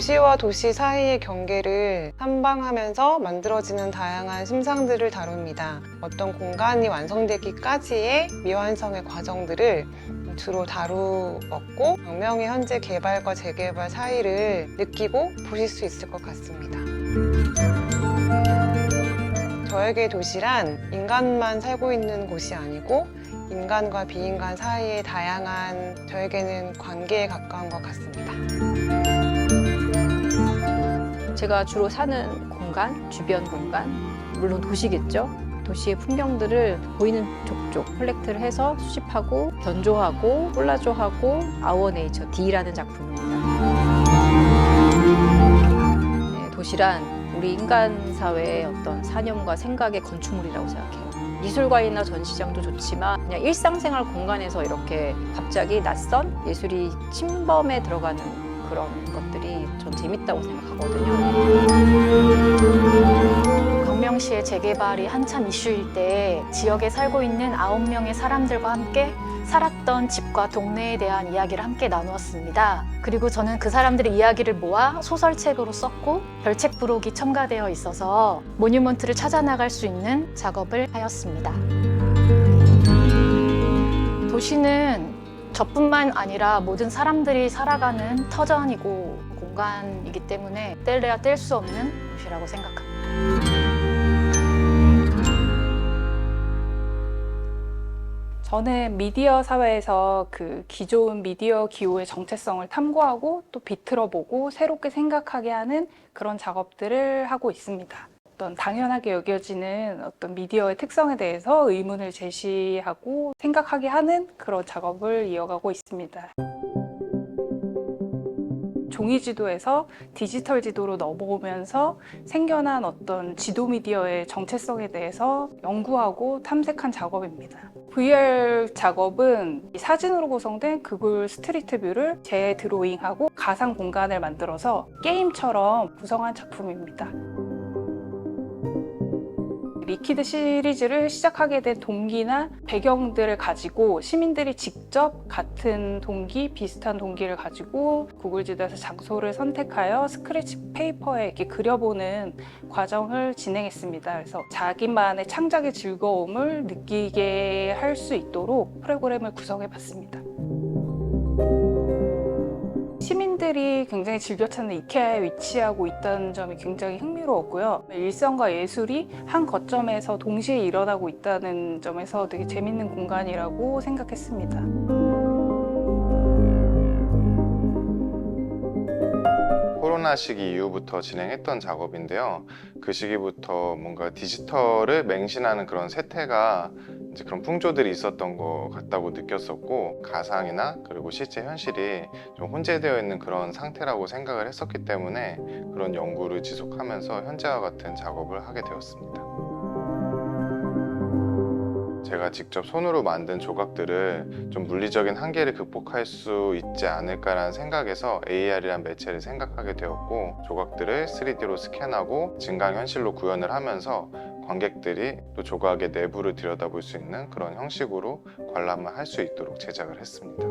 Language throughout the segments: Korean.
미디어와 도시 사이의 경계를 탐방하면서 만들어지는 다양한 심상들을 다룹니다. 어떤 공간이 완성되기까지의 미완성의 과정들을 주로 다루었고 혁명의 현재 개발과 재개발 사이를 느끼고 보실 수 있을 것 같습니다. 저에게 도시란 인간만 살고 있는 곳이 아니고 인간과 비인간 사이의 다양한 저에게는 관계에 가까운 것 같습니다. 제가 주로 사는 공간, 주변 공간, 물론 도시겠죠. 도시의 풍경들을 보이는 족족 컬렉트를 해서 수집하고 변조하고 콜라조하고 아워 네이처 D라는 작품입니다. 네, 도시란 우리 인간 사회의 어떤 사념과 생각의 건축물이라고 생각해요. 미술관이나 전시장도 좋지만 그냥 일상생활 공간에서 이렇게 갑자기 낯선 예술이 침범에 들어가는 그런 것들이 전 재밌다고 생각하거든요. 광명시의 재개발이 한참 이슈일 때 지역에 살고 있는 아홉 명의 사람들과 함께 살았던 집과 동네에 대한 이야기를 함께 나누었습니다. 그리고 저는 그 사람들의 이야기를 모아 소설책으로 썼고 별책 부록이 첨가되어 있어서 모뉴먼트를 찾아 나갈 수 있는 작업을 하였습니다. 도시는 저뿐만 아니라 모든 사람들이 살아가는 터전이고 공간이기 때문에 뗄래야 뗄 수 없는 곳이라고 생각합니다. 저는 미디어 사회에서 그 기존 미디어 기호의 정체성을 탐구하고 또 비틀어보고 새롭게 생각하게 하는 그런 작업들을 하고 있습니다. 어떤 당연하게 여겨지는 어떤 미디어의 특성에 대해서 의문을 제시하고 생각하게 하는 그런 작업을 이어가고 있습니다. 종이 지도에서 디지털 지도로 넘어오면서 생겨난 어떤 지도 미디어의 정체성에 대해서 연구하고 탐색한 작업입니다. VR 작업은 이 사진으로 구성된 구글 스트리트 뷰를 재드로잉하고 가상 공간을 만들어서 게임처럼 구성한 작품입니다. 리퀴드 시리즈를 시작하게 된 동기나 배경들을 가지고 시민들이 직접 같은 동기, 비슷한 동기를 가지고 구글 지도에서 장소를 선택하여 스크래치 페이퍼에 이렇게 그려보는 과정을 진행했습니다. 그래서 자기만의 창작의 즐거움을 느끼게 할 수 있도록 프로그램을 구성해 봤습니다. 시민들이 굉장히 즐겨 찾는 이케아에 위치하고 있다는 점이 굉장히 흥미로웠고요. 일성과 예술이 한 거점에서 동시에 일어나고 있다는 점에서 되게 재밌는 공간이라고 생각했습니다. 코로나 시기 이후부터 진행했던 작업인데요. 그 시기부터 뭔가 디지털을 맹신하는 그런 세태가 이제 그런 풍조들이 있었던 것 같다고 느꼈었고 가상이나 그리고 실제 현실이 좀 혼재되어 있는 그런 상태라고 생각을 했었기 때문에 그런 연구를 지속하면서 현재와 같은 작업을 하게 되었습니다. 제가 직접 손으로 만든 조각들을 좀 물리적인 한계를 극복할 수 있지 않을까라는 생각에서 AR이란 매체를 생각하게 되었고 조각들을 3D로 스캔하고 증강현실로 구현을 하면서 관객들이 또 조각의 내부를 들여다볼 수 있는 그런 형식으로 관람을 할 수 있도록 제작을 했습니다.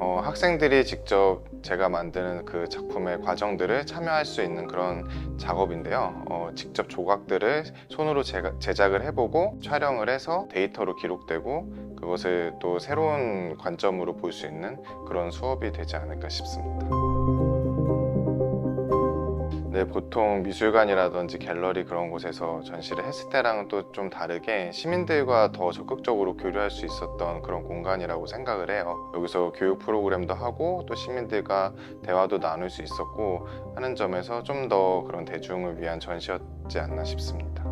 어, 학생들이 직접 제가 만드는 그 작품의 과정들을 참여할 수 있는 그런 작업인데요. 어, 직접 조각들을 손으로 제가, 제작을 해보고 촬영을 해서 데이터로 기록되고 그것을 또 새로운 관점으로 볼 수 있는 그런 수업이 되지 않을까 싶습니다. 네, 보통 미술관이라든지 갤러리 그런 곳에서 전시를 했을 때랑은 또 좀 다르게 시민들과 더 적극적으로 교류할 수 있었던 그런 공간이라고 생각을 해요. 여기서 교육 프로그램도 하고 또 시민들과 대화도 나눌 수 있었고 하는 점에서 좀 더 그런 대중을 위한 전시였지 않나 싶습니다.